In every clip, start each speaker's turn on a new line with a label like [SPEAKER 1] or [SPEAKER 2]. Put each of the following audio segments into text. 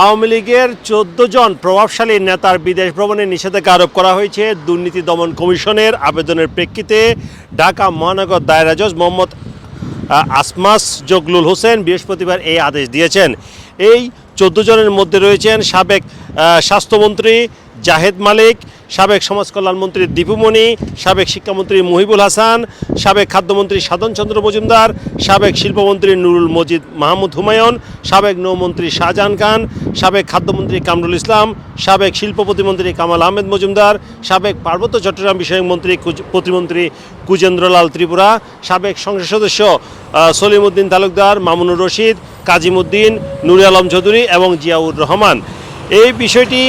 [SPEAKER 1] আওয়ামী লীগের চোদ্দ জন প্রভাবশালী নেতার বিদেশ ভ্রমণে নিষেধাজ্ঞা আরোপ করা হয়েছে। দুর্নীতি দমন কমিশনের আবেদনের প্রেক্ষিতে ঢাকা মহানগর দায়রা জজ মোহাম্মদ আসমাস জগলুল হোসেন বৃহস্পতিবার এই আদেশ দিয়েছেন। এই চোদ্দ জনের মধ্যে রয়েছেন সাবেক স্বাস্থ্যমন্ত্রী জাহেদ মালিক সাবেক সমাজ কল্যাণমন্ত্রী দীপুমণি সাবেক শিক্ষামন্ত্রী মহিবুল হাসান, সাবেক খাদ্যমন্ত্রী সাধন চন্দ্র মজুমদার, সাবেক শিল্পমন্ত্রী নুরুল মজিদ মাহমুদ হুমায়ুন, সাবেক নৌমন্ত্রী শাহজাহান খান, সাবেক খাদ্যমন্ত্রী কামরুল ইসলাম, সাবেক শিল্প প্রতিমন্ত্রী কামাল আহমেদ মজুমদার, সাবেক পার্বত্য চট্টগ্রাম বিষয়ক মন্ত্রী প্রতিমন্ত্রী কুজেন্দ্রলাল ত্রিপুরা, সাবেক সংসদ সদস্য সলিমউদ্দিন তালুকদার, মামুনুর রশিদ, কাজিমুদ্দিন, নুরে আলম চৌধুরী এবং জিয়াউর রহমান। এই বিষয়টি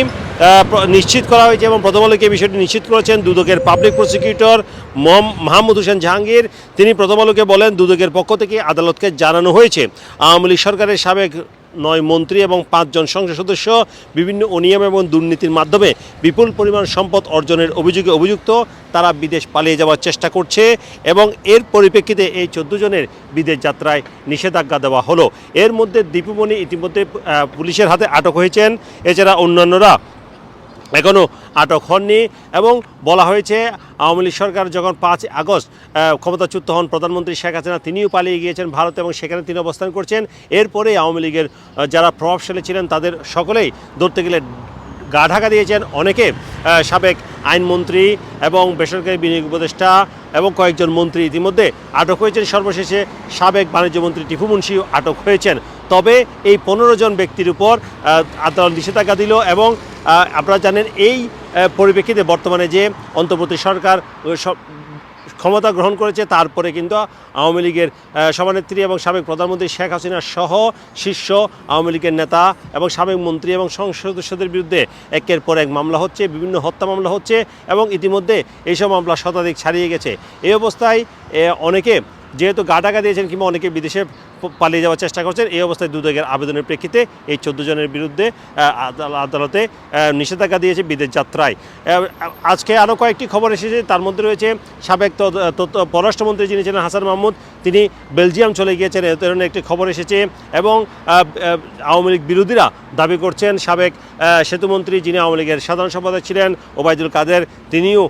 [SPEAKER 1] নিশ্চিত করা হয়েছে এবং প্রথম আলোকে এই বিষয়টি নিশ্চিত করেছেন দুদকের পাবলিক প্রসিকিউটর মোহাম- মাহমুদ হোসেন জাহাঙ্গীর। তিনি প্রথম আলোকে বলেন, দুদকের পক্ষ থেকে আদালতকে জানানো হয়েছে, আওয়ামী লীগ সরকারের সাবেক নয় মন্ত্রী এবং পাঁচজন সংসদ সদস্য বিভিন্ন অনিয়ম এবং দুর্নীতির মাধ্যমে বিপুল পরিমাণ সম্পদ অর্জনের অভিযোগে অভিযুক্ত, তারা বিদেশ পালিয়ে যাওয়ার চেষ্টা করছে এবং এর পরিপ্রেক্ষিতে এই চোদ্দ জনের বিদেশ যাত্রায় নিষেধাজ্ঞা দেওয়া হলো। এর মধ্যে দীপুমণি ইতিমধ্যে পুলিশের হাতে আটক হয়েছেন। এছাড়া অন্যান্যরা এখনও আটক হননি এবং বলা হয়েছে আওয়ামী লীগ সরকার যখন পাঁচ আগস্ট ক্ষমতাচ্যুত হন প্রধানমন্ত্রী শেখ হাসিনা, তিনিও পালিয়ে গিয়েছেন ভারত এবং সেখানে তিনি অবস্থান করছেন। এরপরে আওয়ামী লীগের যারা প্রভাবশালী ছিলেন তাদের সকলেই ধরতে গেলে গা ঢাকা দিয়েছেন অনেকে সাবেক আইনমন্ত্রী এবং বেসরকারি বিনিয়োগ উপদেষ্টা এবং কয়েকজন মন্ত্রী ইতিমধ্যে আটক হয়েছেন। সর্বশেষে সাবেক বাণিজ্য মন্ত্রী টিপু মুন্সিও আটক হয়েছেন। তবে এই পনেরো জন ব্যক্তির উপর আদালত নিষেধাজ্ঞা দিল এবং আপনারা জানেন এই পরিপ্রেক্ষিতে বর্তমানে যে অন্তর্বর্তী সরকার ক্ষমতা গ্রহণ করেছে। তারপরে কিন্তু আওয়ামী লীগের সভানেত্রী এবং সাবেক প্রধানমন্ত্রী শেখ হাসিনা সহ শীর্ষ আওয়ামী লীগের নেতা এবং সাবেক মন্ত্রী এবং সংসদ সদস্যদের বিরুদ্ধে একের পর এক মামলা হচ্ছে, বিভিন্ন হত্যা মামলা হচ্ছে এবং ইতিমধ্যে এইসব মামলা শতাধিক ছাড়িয়ে গেছে। এই অবস্থায় অনেকে যেহেতু গা টাকা দিয়েছেন কিংবা অনেকে বিদেশে পালিয়ে যাওয়ার চেষ্টা করছেন। এই অবস্থায় দুদকের আবেদনের প্রেক্ষিতে এই চোদ্দ জনের বিরুদ্ধে আদালতে নিষেধাজ্ঞা দিয়েছে বিদেশ যাত্রায়। আজকে আরও কয়েকটি খবর এসেছে। তার মধ্যে রয়েছে সাবেক পররাষ্ট্রমন্ত্রী যিনি ছিলেন হাসান মাহমুদ, তিনি বেলজিয়াম চলে গিয়েছেন। এ ধরনের একটি খবর এসেছে এবং আওয়ামী লীগ বিরোধীরা দাবি করছেন সাবেক সেতুমন্ত্রী যিনি আওয়ামী লীগের সাধারণ সম্পাদক ছিলেন, ওবায়দুল কাদের, তিনিও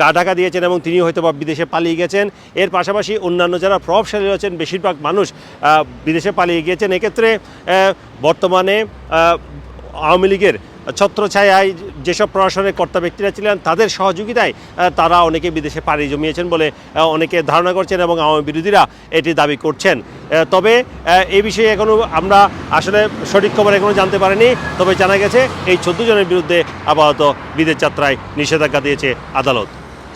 [SPEAKER 1] গা ঢাকা দিয়েছেন এবং তিনিও হয়তো বা বিদেশে পালিয়ে গেছেন। এর পাশাপাশি অন্যান্য যারা প্রভাবশালী রয়েছেন, বেশিরভাগ মানুষ বিদেশে পালিয়ে গিয়েছেন। এক্ষেত্রে বর্তমানে আওয়ামী লীগের ছত্রছায়ায় যেসব প্রশাসনের কর্তা ব্যক্তিরা ছিলেন, তাদের সহযোগিতায় তারা অনেকে বিদেশে পাড়ি জমিয়েছেন বলে অনেকে ধারণা করছেন এবং আওয়ামী বিরোধীরা এটি দাবি করছেন। তবে এই বিষয়ে এখনও আমরা আসলে সঠিক খবর এখনও জানতে পারিনি, তবে জানা গেছে এই চোদ্দ জনের বিরুদ্ধে আপাতত বিদেশ যাত্রায় নিষেধাজ্ঞা দিয়েছে আদালত।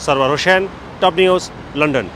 [SPEAKER 1] Sarwar Hossain, top news, London.